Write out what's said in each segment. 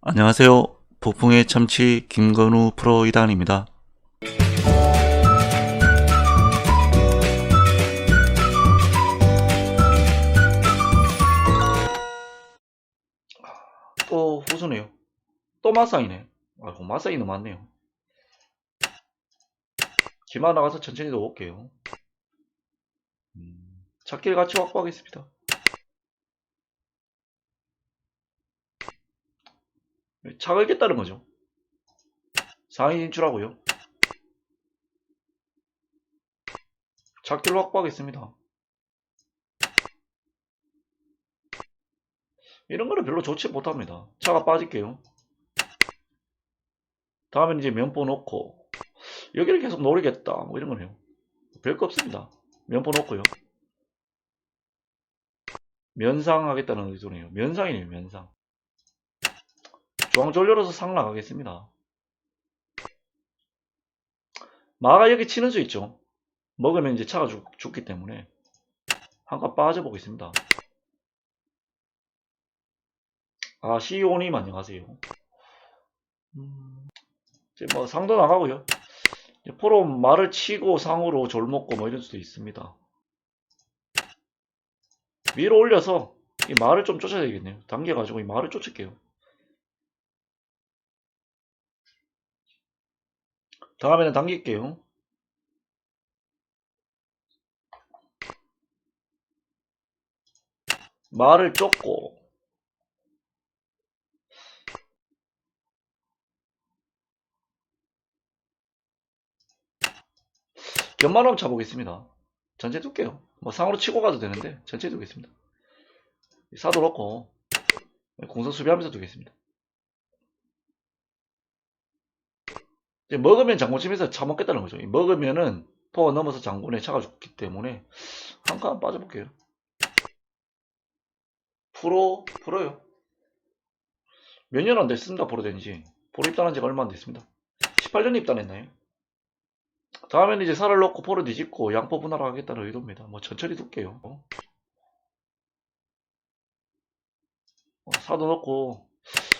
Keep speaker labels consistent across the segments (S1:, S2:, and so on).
S1: 안녕하세요. 폭풍의 참치 김건우 프로 이단입니다. 또 호수네요. 또 마사이네. 아이고 마사이는 많네요. 기마 나가서 천천히 더 올게요. 음, 찾길 같이 확보하겠습니다. 차 걸겠다는 거죠. 상위 진출하고요. 작길로 확보하겠습니다. 이런 거는 별로 좋지 못합니다. 차가 빠질게요. 다음엔 이제 면포 놓고 여기를 계속 노리겠다 뭐 이런 거네요. 별거 없습니다. 면포 놓고요. 면상하겠다는 의도네요. 면상이네요. 면상. 중앙전료로서 상 나가겠습니다. 마가 여기 치는 수 있죠. 먹으면 이제 차가 죽, 죽기 때문에 한칸 빠져보겠습니다. 아, 시오님 안녕하세요. 음, 이제 뭐 상도 나가고요. 포로 말을 치고 상으로 졸 먹고 뭐 이럴 수도 있습니다. 위로 올려서 이 말을 좀 쫓아야 되겠네요. 당겨가지고 이 말을 쫓을게요. 다음에는 당길게요. 말을 쫓고 연말함 차보겠습니다. 전체 둘게요. 뭐 상으로 치고 가도 되는데 전체 두겠습니다. 사도 넣고 공성 수비하면서 두겠습니다. 이제 먹으면 장군침에서 차 먹겠다는 거죠. 먹으면은 포가 넘어서 장군에 차가 죽기 때문에 한 칸 빠져볼게요. 프로 프로요. 몇 년 안 됐습니다. 프로 된지. 프로 입단한 지가 얼마 안 됐습니다. 18년 입단했나요? 다음에는 이제 살을 넣고 포를 뒤집고 양포 분할하겠다는 의도입니다. 뭐 천천히 둘게요. 어, 사도 넣고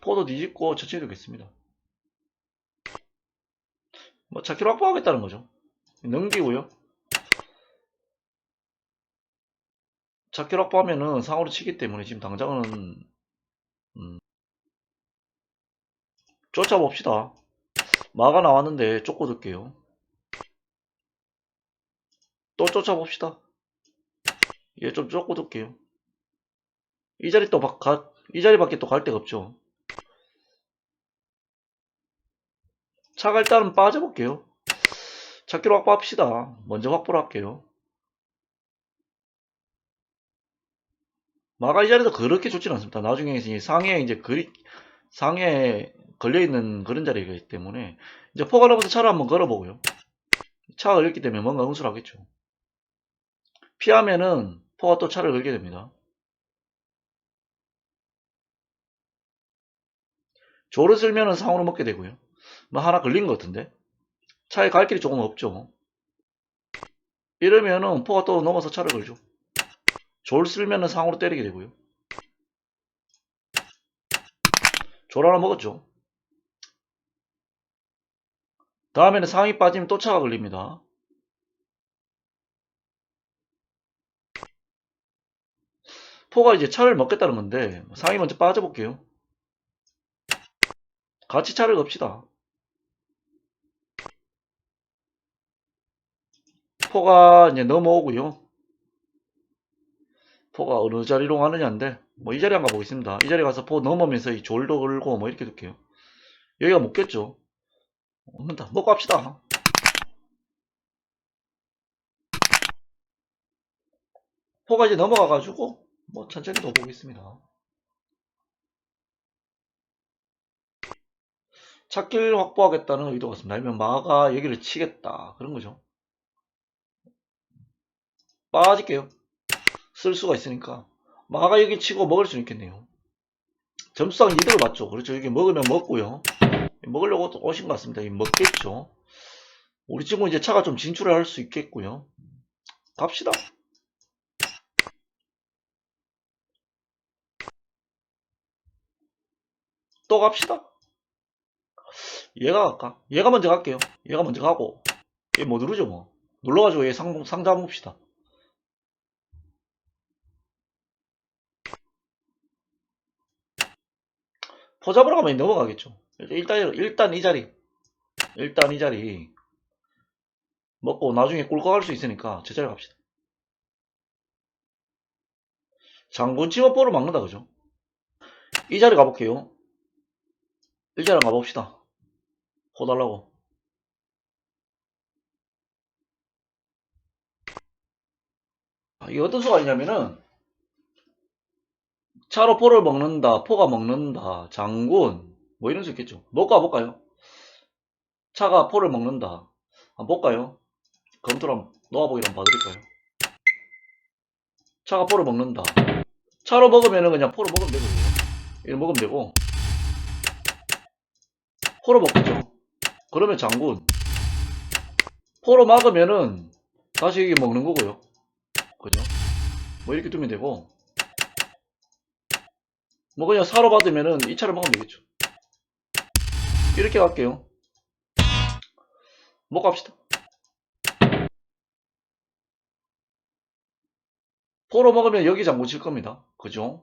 S1: 포도 뒤집고 천천히 두겠습니다. 뭐 차키로 확보하겠다는 거죠. 넘기고요. 차키로 확보하면은 상으로 치기 때문에 지금 당장은 음, 쫓아봅시다. 마가 나왔는데 쫓고 둘게요. 또 쫓아봅시다. 얘 좀 쫓고 둘게요. 이 자리 또 바, 가, 이 자리밖에 또 갈 데가 없죠. 차가 일단은 빠져볼게요. 찾기로 확보합시다. 먼저 확보를 할게요. 마가 이 자리도 그렇게 좋진 않습니다. 나중에 상해에 이제 그리, 상해에 걸려있는 그런 자리이기 때문에 이제 넘어서 차를 한번 걸어보고요. 차가 걸렸기 때문에 뭔가 응수하겠죠. 피하면은 포가 또 차를 걸게 됩니다. 조를 쓸면은 상으로 먹게 되고요. 뭐 하나 걸린 것 같은데 차에 갈 길이 조금 없죠. 이러면은 포가 또 넘어서 차를 걸죠. 졸 쓸면은 상으로 때리게 되고요. 졸 하나 먹었죠. 다음에는 상이 빠지면 또 차가 걸립니다. 포가 이제 차를 먹겠다는 건데 상이 먼저 빠져볼게요. 같이 차를 겁시다. 포가 이제 넘어오고요. 포가 어느 자리로 가느냐인데 뭐 이 자리 한번 가보겠습니다. 이 자리 가서 포 넘으면서 이 졸도 걸고 뭐 이렇게 둘게요. 여기가 먹겠죠. 먹는다. 먹고 합시다. 포가 이제 넘어가가지고 뭐 천천히 더 보겠습니다. 찾길 확보하겠다는 의도가 있습니다. 아니면 마가 여기를 치겠다. 그런 거죠. 빠질게요. 쓸 수가 있으니까. 마가 여기 치고 먹을 수 있겠네요. 점수상 이득을 봤죠. 그렇죠. 여기 먹으면 먹고요. 먹으려고 오신 것 같습니다. 먹겠죠. 우리 친구 이제 차가 좀 진출을 할 수 있겠고요. 갑시다. 또 갑시다. 얘가 갈까? 얘가 먼저 갈게요. 얘가 먼저 가고. 얘 뭐 누르죠, 뭐. 눌러가지고 얘 상, 상자 봅시다. 포 잡으러 가면 넘어가겠죠. 일단, 일단 이 자리. 일단 이 자리. 먹고 나중에 꿀꺽할 수 있으니까 저 자리 갑시다. 장군 치워포를 막는다, 그죠? 이 자리 가볼게요. 이 자리 가봅시다. 호 달라고. 아, 이게 어떤 수가 있냐면은, 차로 포를 먹는다, 포가 먹는다, 장군, 뭐 이런 수 있겠죠. 먹고 가볼까요? 차가 포를 먹는다. 한번 볼까요? 검토를 한번 놓아보기를 한번 봐드릴까요? 차가 포를 먹는다. 차로 먹으면은 그냥 포로 먹으면 되거든요. 이거 먹으면 되고, 포로 먹겠죠. 그러면 장군. 포로 막으면은 다시 이게 먹는 거고요. 그죠? 뭐 이렇게 두면 되고, 뭐 그냥 사로 받으면은 이 차를 먹으면 되겠죠. 이렇게 갈게요. 뭐 갑시다. 포로 먹으면 여기 장구 칠 겁니다. 그죠?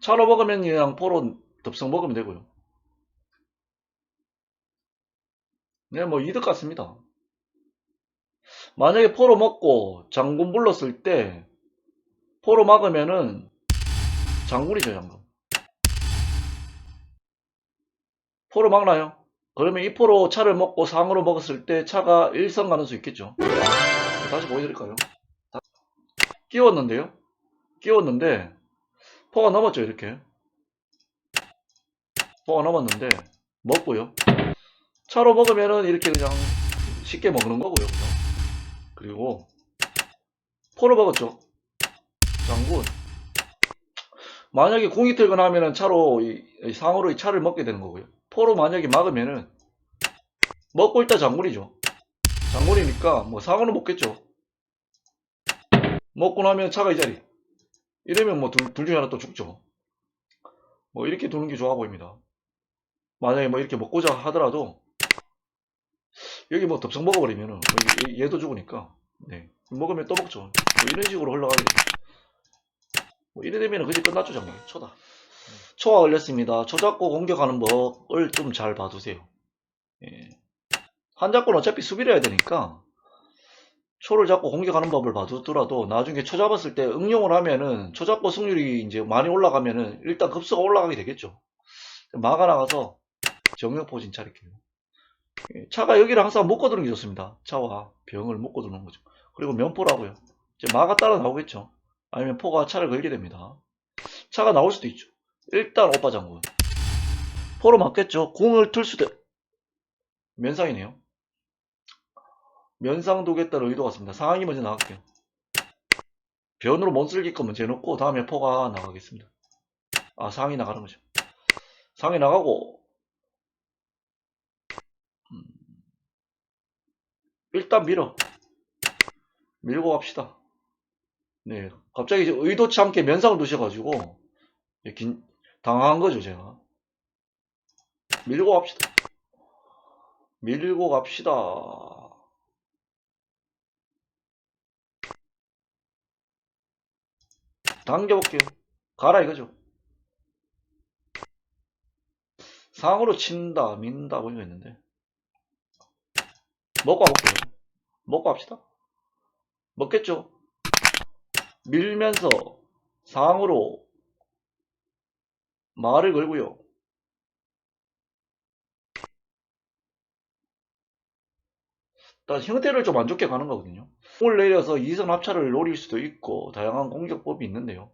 S1: 차로 먹으면 그냥 포로 덥석 먹으면 되고요. 네, 뭐 이득 같습니다. 만약에 포로 먹고 장군 불렀을 때 포로 막으면은 장군이죠, 장군. 포로 막나요? 그러면 이 포로 차를 먹고 상으로 먹었을 때 차가 일선 가는 수 있겠죠. 다시 보여드릴까요? 다- 끼웠는데요? 끼웠는데 포가 넘었죠, 이렇게. 포가 넘었는데 먹고요. 차로 먹으면은 이렇게 그냥 쉽게 먹는 거고요. 그리고 포로 먹었죠. 장군. 만약에 공이 들거나 하면은 차로 이- 이 상으로 이 차를 먹게 되는 거고요. 포로 만약에 막으면은 먹고 있다 장군이죠. 장군이니까 뭐 상으로 먹겠죠. 먹고 나면 차가 이 자리. 이러면 뭐둘 중에 하나 또 죽죠. 뭐 이렇게 두는 게 좋아 보입니다. 만약에 뭐 이렇게 먹고자 하더라도 여기 뭐 덥석 먹어버리면은 뭐 얘- 얘도 죽으니까 네. 먹으면 또 먹죠. 뭐 이런 식으로 흘러가게 되죠. 뭐 이래 되면은 그게 끝났죠 장군. 초다. 초가 걸렸습니다. 초 잡고 공격하는 법을 좀 잘 봐두세요. 예. 한 잡고는 어차피 수비를 해야 되니까 초를 잡고 공격하는 법을 봐두더라도 나중에 초 잡았을 때 응용을 하면은 초 잡고 승률이 이제 많이 올라가면은 일단 급수가 올라가게 되겠죠. 마가 나가서 정력포진 차릴게요. 예, 차가 여기를 항상 묶어 두는 게 좋습니다. 차와 병을 묶어 두는 거죠. 그리고 면포라고요. 이제 마가 따라 나오겠죠. 아니면 포가 차를 걸게 됩니다. 차가 나올 수도 있죠. 일단 오빠 장군. 포로 맞겠죠. 공을 틀 수도 면상이네요. 면상 두겠다 는 의도 같습니다. 상황이 먼저 나갈게요. 변으로 못 쓸길 거면 재놓고 다음에 포가 나가겠습니다. 아 상이 나가는 거죠. 상이 나가고 음, 일단 밀어 밀고 갑시다. 네, 갑자기 의도치 않게 면상을 두셔가지고 예, 긴- 당황한 거죠 제가. 밀고 갑시다. 밀고 갑시다. 당겨볼게요. 가라 이거죠. 상으로 친다, 민다, 뭐 이거 있는데. 먹고 가볼게요. 먹고 갑시다. 먹겠죠? 밀면서 상으로 말을 걸고요. 일단 형태를 좀 안 좋게 가는 거거든요. 공을 내려서 2선 합차를 노릴 수도 있고 다양한 공격법이 있는데요.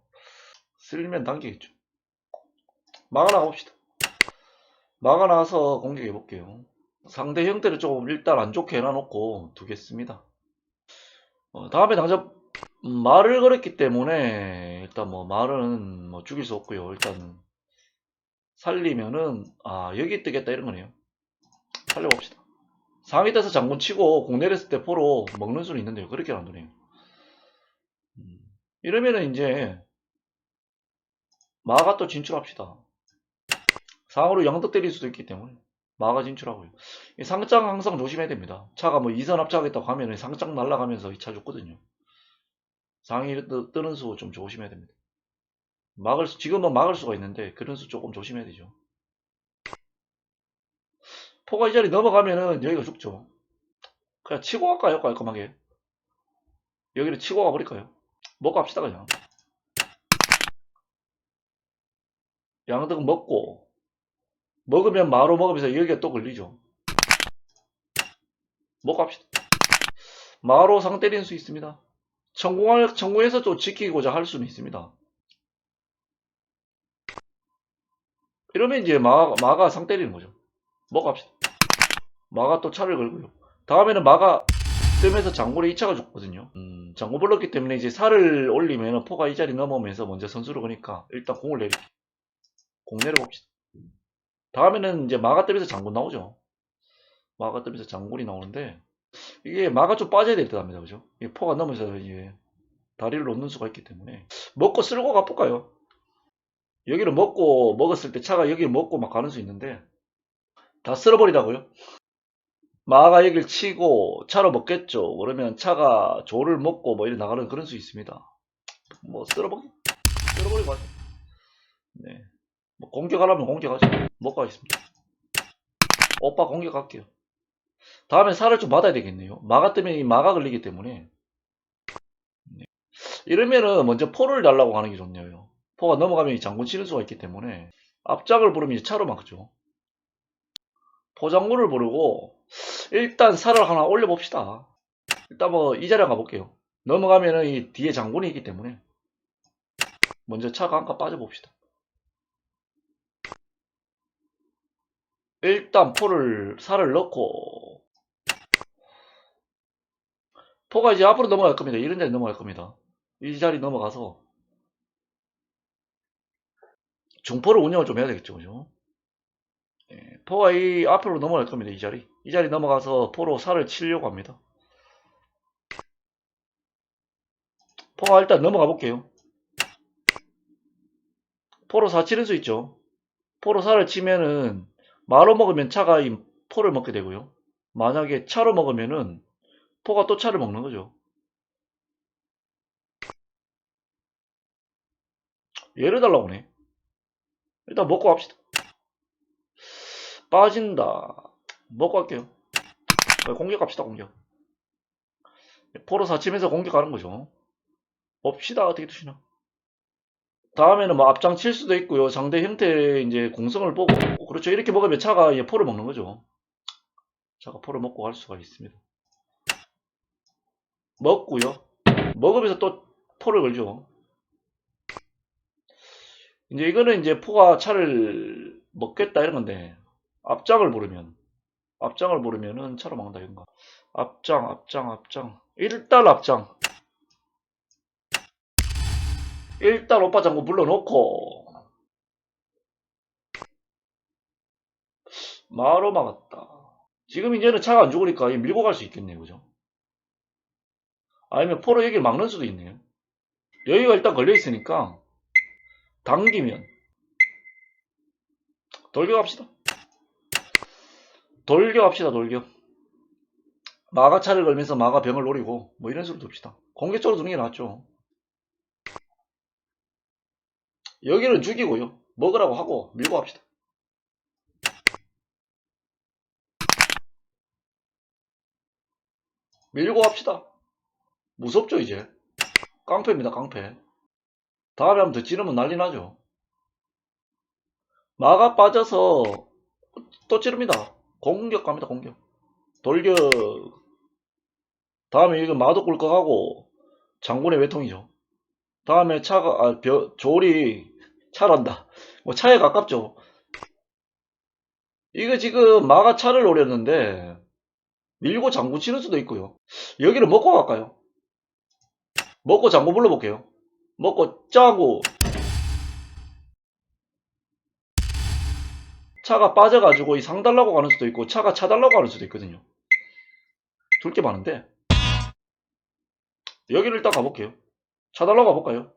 S1: 쓸면 당기겠죠. 막아나 봅시다. 막아나서 공격해 볼게요. 상대 형태를 좀 일단 안 좋게 해놔놓고 두겠습니다. 어, 다음에 당장 음, 말을 걸었기 때문에 일단 뭐 말은 뭐 죽일 수 없고요. 일단 살리면은 아 여기 뜨겠다 이런 거네요. 살려봅시다. 상위 떠서 장군 치고 공 내렸을 때 포로 먹는 수는 있는데요. 그렇게 안 되네요. 음, 이러면은 이제 마가 또 진출합시다. 상으로 양덕 때릴 수도 있기 때문에 마가 진출하고요. 이 상장 항상 조심해야 됩니다. 차가 뭐 이선 합작하겠다고 하면 상장 날아가면서 이 차 죽거든요. 뜨- 뜨는 수 좀 조심해야 됩니다. 막을 수, 지금은 막을 수가 있는데 그런 수 조금 조심해야 되죠. 포가 이 자리 넘어가면은 여기가 죽죠. 그냥 치고 갈까요? 깔끔하게. 여기를 치고 가버릴까요? 먹고 합시다 그냥. 양득 먹고 먹으면 마로 먹으면서 여기가 또 걸리죠. 먹고 합시다. 마로 상 때리는 수 있습니다. 성공할, 성공해서 또 지키고자 할 수는 있습니다. 이러면 이제 마, 마가 상 때리는 거죠. 먹고 합시다. 마가 또 차를 걸고요. 다음에는 마가 뜨면서 장골에 2차가 죽거든요. 음, 장골 불렀기 때문에 이제 살을 올리면 포가 이 자리 넘어오면서 먼저 선수를 거니까 일단 공을 내리 공 내려봅시다. 다음에는 이제 마가 뜨면서 장군 나오죠. 마가 뜨면서 장군이 나오는데 이게 마가 좀 빠져야 될 듯 합니다. 그죠? 포가 넘어서 이제 다리를 놓는 수가 있기 때문에 먹고 쓸고 가볼까요? 여기를 먹고 먹었을 때 차가 여기를 먹고 막 가는 수 있는데 다 쓸어버리라고요? 마가 여기를 치고 차로 먹겠죠. 그러면 차가 조를 먹고 뭐 이래 나가는 그런 수 있습니다. 뭐 쓸어버리 쓸어버리고 하죠. 네. 뭐 공격하려면 공격하죠. 먹고 하겠습니다. 오빠 공격할게요. 다음에 살을 좀 받아야 되겠네요. 마가 때문에 이 마가 걸리기 때문에 네. 이러면은 먼저 포를 달라고 하는 게 좋네요. 포가 넘어가면 이 장군 치는 수가 있기 때문에 앞장을 부르면 차로 막죠. 포장군을 부르고 일단 살을 하나 올려봅시다. 일단 뭐 이 자리에 가볼게요. 넘어가면은 이 뒤에 장군이 있기 때문에 먼저 차가 한칸 빠져봅시다. 일단 포를 살을 넣고 포가 이제 앞으로 넘어갈 겁니다. 이런 자리 넘어갈 겁니다. 이 자리 넘어가서 중포를 운영을 좀 해야 되겠죠, 그죠? 예, 포가 이 앞으로 넘어갈 겁니다. 이 자리. 이 자리 넘어가서 포로 살을 치려고 합니다. 포가 일단 넘어가 볼게요. 포로 사 치는 수 있죠. 포로 살을 치면은 마로 먹으면 차가 이 포를 먹게 되고요. 만약에 차로 먹으면은 포가 또 차를 먹는 거죠. 얘를 달라고 하네. 일단 먹고 갑시다. 빠진다. 먹고 할게요. 어, 공격합시다, 공격. 포로 사치면서 공격하는 거죠. 봅시다, 어떻게 두시나. 다음에는 뭐 앞장 칠 수도 있고요. 상대 형태의 이제 공성을 보고. 그렇죠. 이렇게 먹으면 차가 이제 포를 먹는 거죠. 차가 포를 먹고 갈 수가 있습니다. 먹고요. 먹으면서 또 포를 걸죠. 이제 이거는 이제 포가 차를 먹겠다 이런 건데 앞장을 부르면 앞장을 부르면은 차로 막는다 이런 거. 앞장 앞장 앞장 일단 앞장 일단 오빠 장구 불러놓고 마로 막았다. 지금 이제는 차가 안 죽으니까 이 밀고 갈 수 있겠네요, 그죠? 아니면 포로 여기를 막는 수도 있네요. 여기가 일단 걸려 있으니까 당기면 돌격 합시다. 돌격 합시다, 돌격. 마가 차를 걸면서 마가 병을 노리고 뭐 이런 식으로 둡시다. 공격적으로 두는 게 낫죠. 여기는 죽이고요. 먹으라고 하고 밀고 합시다. 밀고 합시다. 무섭죠, 이제? 깡패입니다, 깡패. 다음에 한번 더 찌르면 난리 나죠. 마가 빠져서 또 찌릅니다. 공격 갑니다, 공격. 돌격. 다음에 이거 마도 꿀꺽하고 장군의 외통이죠. 다음에 차가, 아, 벼, 조리 차란다. 뭐 차에 가깝죠. 이거 지금 마가 차를 노렸는데 밀고 장구 치는 수도 있고요. 여기를 먹고 갈까요? 먹고 장구 불러볼게요. 먹고 짜고 차가 빠져가지고 이 상 달라고 가는 수도 있고 차가 차 달라고 가는 수도 있거든요. 둘 게 많은데 여기를 일단 가볼게요. 차 달라고 가볼까요?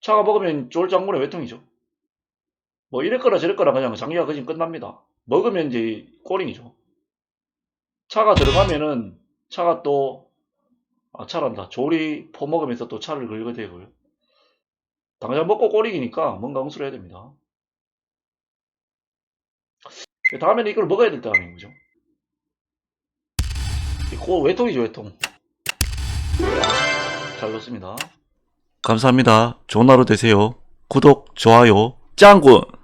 S1: 차가 먹으면 쫄 장군의 외통이죠. 뭐 이랬거나 저랬거나 그냥 장기가 그진 끝납니다. 먹으면 이제 꼬링이죠. 차가 들어가면은 차가 또 아, 차란다. 조리 포 먹으면서 또 차를 긁게 되고요. 당장 먹고 꼬리기니까 뭔가 응수를 해야 됩니다. 다음에는 이걸 먹어야 될 다음에 그죠? 이거 외통이죠 외통. 잘 넣습니다. 감사합니다. 좋은 하루 되세요. 구독, 좋아요, 짱군!